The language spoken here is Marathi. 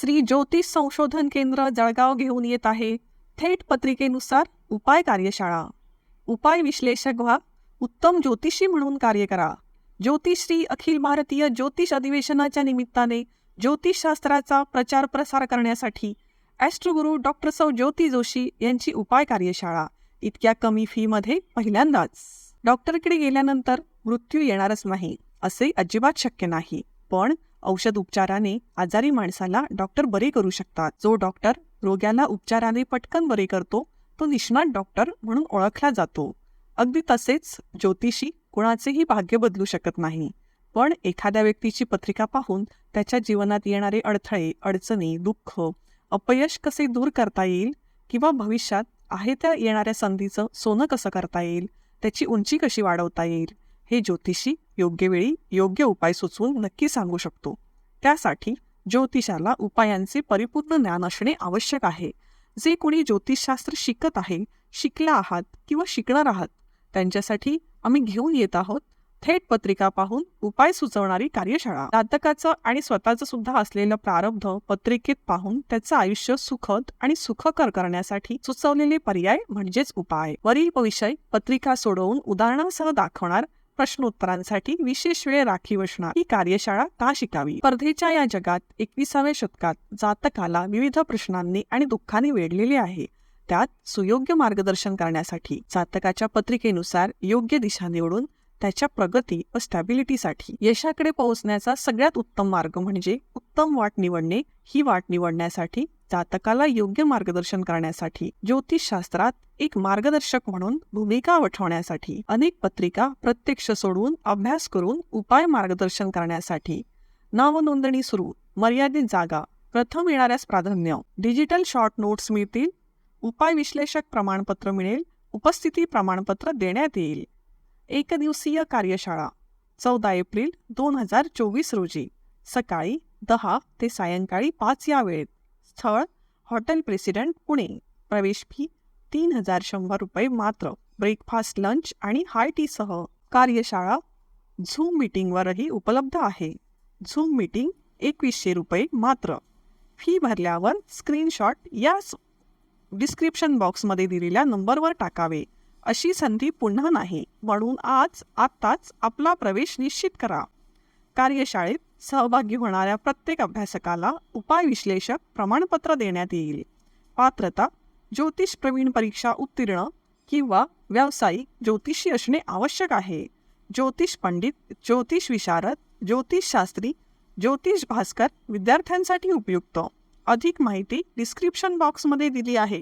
श्री ज्योतिष संशोधन केंद्र जळगाव घेऊन येत आहे. थेट पत्रिकेनुसार उपाय कार्यशाळा. उपाय विश्लेषक व्हा. उत्तम ज्योतिषी म्हणून कार्य करा. ज्योतिषी अखिल भारतीय ज्योतिष अधिवेशनाच्या निमित्ताने ज्योतिषशास्त्राचा प्रचार प्रसार करण्यासाठी ॲस्ट्रोगुरू डॉक्टर सौ ज्योती जोशी यांची उपाय कार्यशाळा. इतक्या कमी फीमध्ये पहिल्यांदाच. डॉक्टरकडे गेल्यानंतर मृत्यू येणारच नाही असे अजिबात शक्य नाही. पण औषध उपचाराने आजारी माणसाला डॉक्टर बरे करू शकतात. जो डॉक्टर रोग्याला उपचाराने पटकन बरे करतो तो निष्णात डॉक्टर म्हणून ओळखला जातो. अगदी तसेच ज्योतिषी कुणाचेही भाग्य बदलू शकत नाही. पण एखाद्या व्यक्तीची पत्रिका पाहून त्याच्या जीवनात येणारे अडथळे अडचणी दुःख अपयश कसे दूर करता येईल किंवा भविष्यात आहे त्या येणाऱ्या संधीचं सोनं कसं करता येईल त्याची उंची कशी वाढवता येईल हे ज्योतिषी योग्य वेळी योग्य उपाय सुचवून नक्की सांगू शकतो. त्यासाठी ज्योतिषाला उपायांचे परिपूर्ण ज्ञान असणे आवश्यक आहे. जे कोणी ज्योतिषशास्त्र शिकत आहे शिकला आहात किंवा शिकणार आहात त्यांच्यासाठी आम्ही घेऊन येत आहोत थेट पत्रिका पाहून उपाय सुचवणारी कार्यशाळा. जातकाचं आणि स्वतःचं सुद्धा असलेलं प्रारब्ध पत्रिकेत पाहून त्याचं आयुष्य सुखद आणि सुखकर करण्यासाठी सुचवलेले पर्याय म्हणजेच उपाय. वरील विषय पत्रिका सोडवून उदाहरणासह दाखवणार प्रश्नोत्तरांसाठी विशेष वेळ राखीव असणार ही कार्यशाळा का शिकावी? स्पर्धेच्या या जगात एकविसाव्या शतकात जातकाला विविध प्रश्नांनी आणि दुःखाने वेढलेले आहे. त्यात सुयोग्य मार्गदर्शन करण्यासाठी जातकाच्या पत्रिकेनुसार योग्य दिशा निवडून त्याच्या प्रगती व स्टॅबिलिटीसाठी यशाकडे पोहोचण्याचा सगळ्यात उत्तम मार्ग म्हणजे उत्तम वाट निवडणे. ही वाट निवडण्यासाठी जातकाला योग्य मार्गदर्शन करण्यासाठी ज्योतिषशास्त्रात एक मार्गदर्शक म्हणून भूमिका वठवण्यासाठी अनेक पत्रिका प्रत्यक्ष सोडवून अभ्यास करून उपाय मार्गदर्शन करण्यासाठी. नावनोंदणी सुरू. मर्यादित जागा. प्रथम येणाऱ्यास प्राधान्य. डिजिटल शॉर्ट नोट्स मिळतील. उपाय विश्लेषक प्रमाणपत्र मिळेल. उपस्थिती प्रमाणपत्र देण्यात येईल. एकदिवसीय कार्यशाळा चौदा एप्रिल दोन हजार चोवीस रोजी. सकाळी दहा ते सायंकाळी पाच या वेळेत. स्थळ हॉटेल प्रेसिडेंट पुणे. प्रवेश फी तीन हजार शंभर रुपये मात्र. ब्रेकफास्ट लंच आणि हाय टीसह कार्यशाळा झूम मीटिंगवरही उपलब्ध आहे. झूम मीटिंग एकवीसशे रुपये मात्र. फी भरल्यावर स्क्रीनशॉट या डिस्क्रिप्शन बॉक्समध्ये दिलेल्या नंबरवर टाकावे. अशी संधी पुन्हा नाही, म्हणून आज आत्ताच आपला प्रवेश निश्चित करा. कार्यशाळेत सहभागी होणाऱ्या प्रत्येक अभ्यासकाला उपाय विश्लेषक प्रमाणपत्र देण्यात येईल. पात्रता, ज्योतिष प्रवीण परीक्षा उत्तीर्ण किंवा व्यावसायिक ज्योतिषी असणे आवश्यक आहे. ज्योतिष पंडित, ज्योतिष विशारद ज्योतिषशास्त्री ज्योतिष भास्कर विद्यार्थ्यांसाठी उपयुक्त. अधिक माहिती डिस्क्रिप्शन बॉक्समध्ये दिली आहे.